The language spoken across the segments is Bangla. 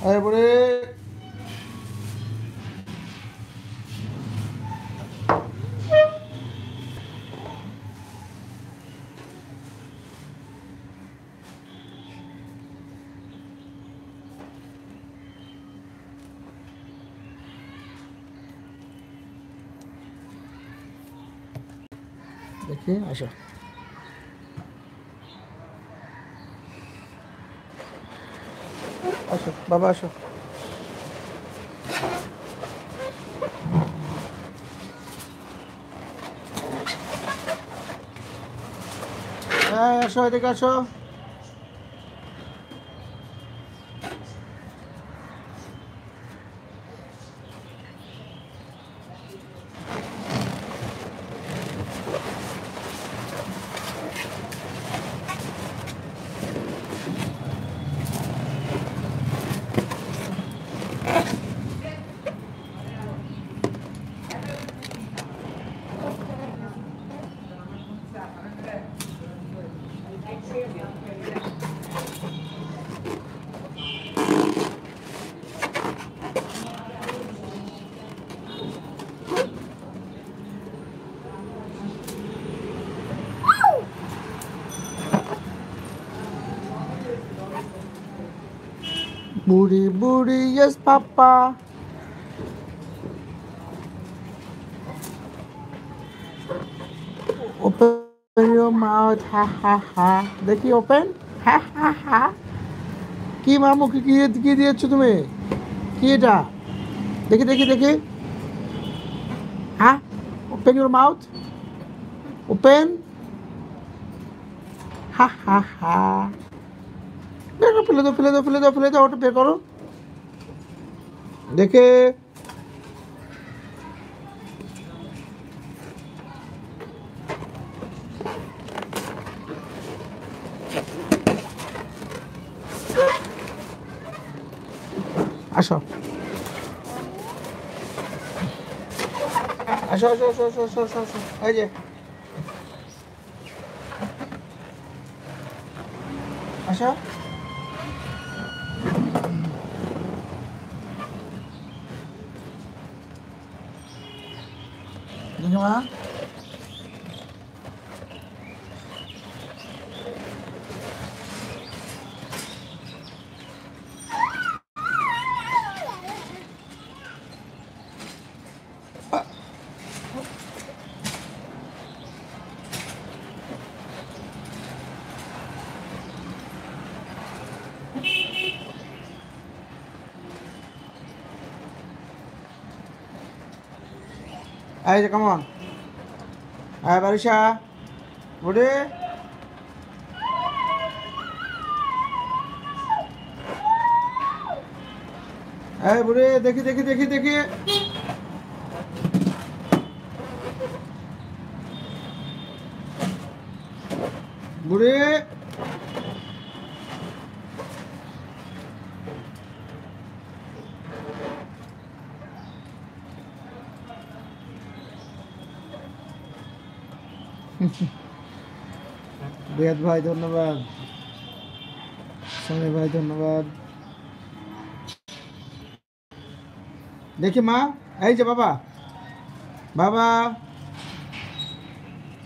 তারপরে দেখি আসো আসো বাবা আসো। হ্যাঁ আসো এদিকে আসো। Budi budi yes papa. Open your mouth ha ha ha. Dekhi open ha ha ha. Ki mamu ki kiye kiye diye chhu tumhe. Kiye ta. Ha? Open your mouth. Open. Ha ha ha. করো, ফেলে দাও ফেলে দাও ফেলে দাও ফেলে দাও ওটা বের করো। দেখে আসো। আসো। 怎么了？Aisha, come on. Hi, Barisha. Woody. Hey, Woody. देखिए देखिए देखिए देखिए बुढ़े বুড়ি ভাই, ধন্যবাদ। সমীর ভাই, ধন্যবাদ। দেখি মা, এই যে বাবা। বাবা,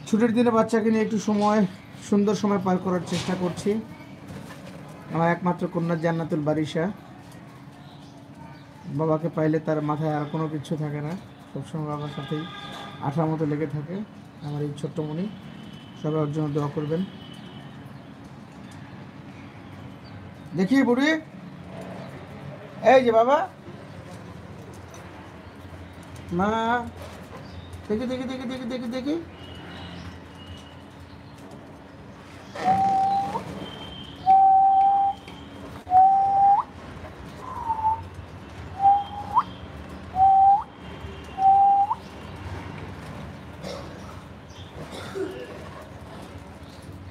ছুটির দিনে বাচ্চাকে নিয়ে একটু সময়, সুন্দর সময় পার করার চেষ্টা করছি। আমার একমাত্র কন্যা জান্নাতুল বারিশা। বাবাকে পাইলে তার মাথায় আর কোনো কিছু থাকে না। সবসময় বাবার সাথেই আঠার মতো লেগে থাকে। আমার এই ছোট্ট মনি সবাই ওর জন্য দোয়া করবেন। দেখি বুড়ি। এই যে বাবা। মা। দেখি দেখি দেখি দেখি দেখি দেখি।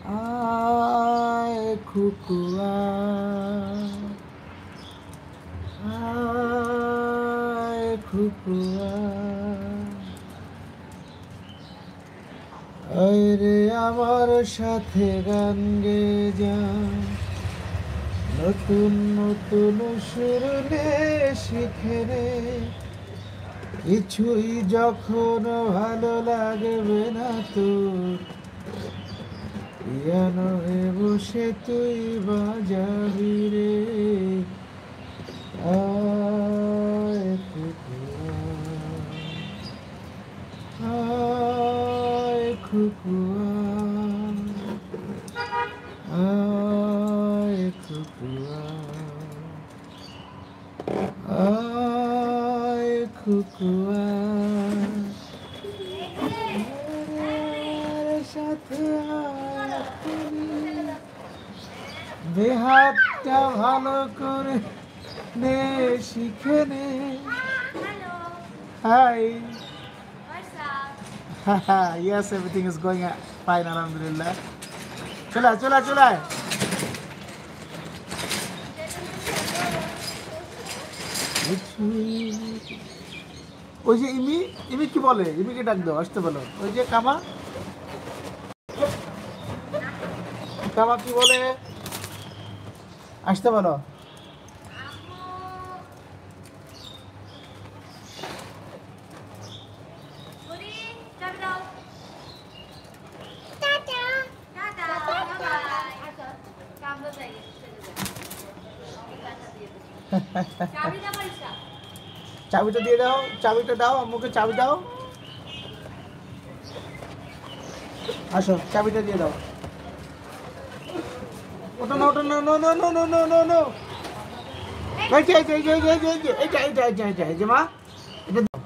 আয় খুকুয়া আয় খুকুয়া আয় আমার সাথে গান গে যা, নতুন নতুন শুরুলে শিখে রে কিছুই যখন ভালো লাগবে না তোর পিয়ানোয় বসে তুই বাজাবি রে। আয় খুকুয়া আয়। কুকুয়া আয় কুকুয়া আয় কুকুয়া আমার সাথে আয় তুমি। বেহাতটা ভালো করে নে, শিখে নে। Hi. Yes, everything is going fine, alhamdulillah. চলে চলে চলে। ওই যে ইমি ইমি কি বলে? ইমিকে ডাক দাও, আসতে বলো। ওই যে কামা। কামা কি বলে? আসতে বলো চাবিটা দিয়ে দাও চাবিটা দাও আম্মুকে চাবি দাও। আসো চাবিটা দিয়ে দাও। ওটা না ওটা না no no no no no no no এই যে এই যে এই যে এই যে এই যে এইটা এইটা এইটা এইটা এই যে মা এটা দাও।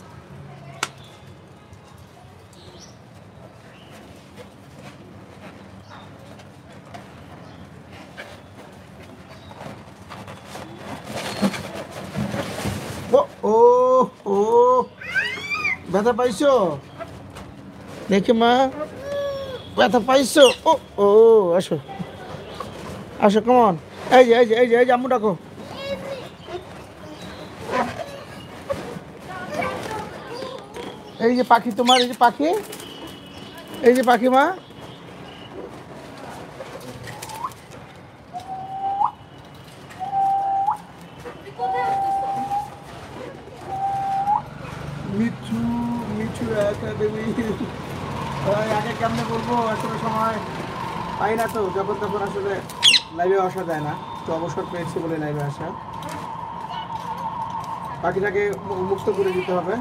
ও ও ও ব্যথা পাইছো দেখি মা ব্যথা পাইছো ও ও আসো আসো কেমন এই যে এই যে এই যে এই যে, আম্মু ডাকো। এই যে পাখি তোমার, এই যে পাখি। এই যে পাখি মা। মিঠু কেমনে বলব? আসলে সময় পাই না তো, যখন তখন আসলে লাইভে আসা যায় না তো অবসর পেয়েছি বলে লাইভে আসা। পাখিটাকে মু- মুক্ত করে দিতে হবে।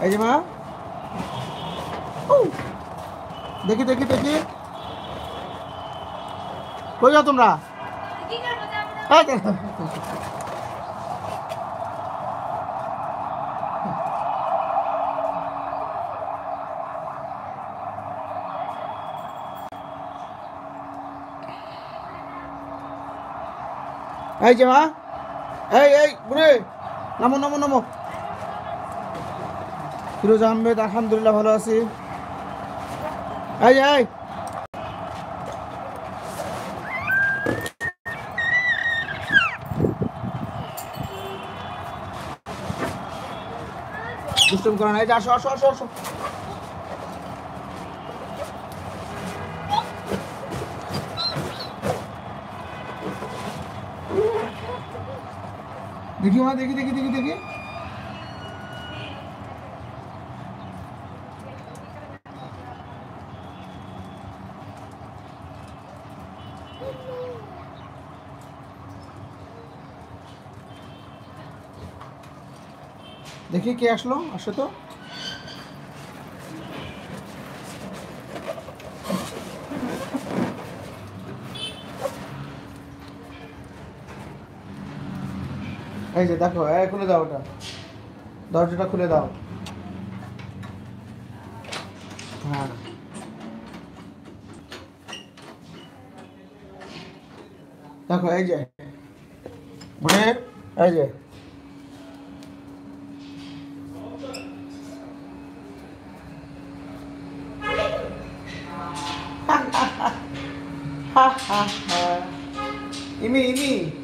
এই যে মা। দেখি দেখি দেখি। কই যাও তোমরা এই যে মা, এই এই, বুড়ে, নামো নামো নামো। ফিরোজ আহমেদ, আলহামদুলিল্লাহ ভালো আছি। এই এই। দুষ্টম করো না, এই আসো আসো আসো আসো। দেখি মা দেখি দেখি দেখি দেখি। দেখি কে আসলো আসে তো। এই যে দেখো, এই খুলে দাও ওটা। দরজাটা খুলে দাও। হ্যাঁ। দেখো, এই যে। মানে এই যে। ইমি ইমি।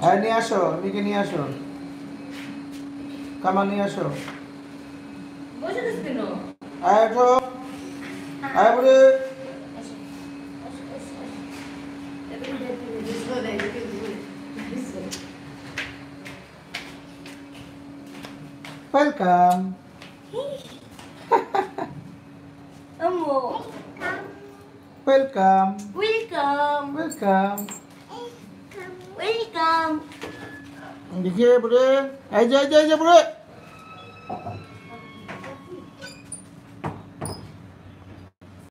হ্যাঁ নিয়ে আসো মিকে নিয়ে আসো। কামা নিয়ে আসো। আয় ওঠো। আয় বলে welcome welcome welcome welcome welcome দেখিয়ে বলে এই যে এই যে এই যে বলে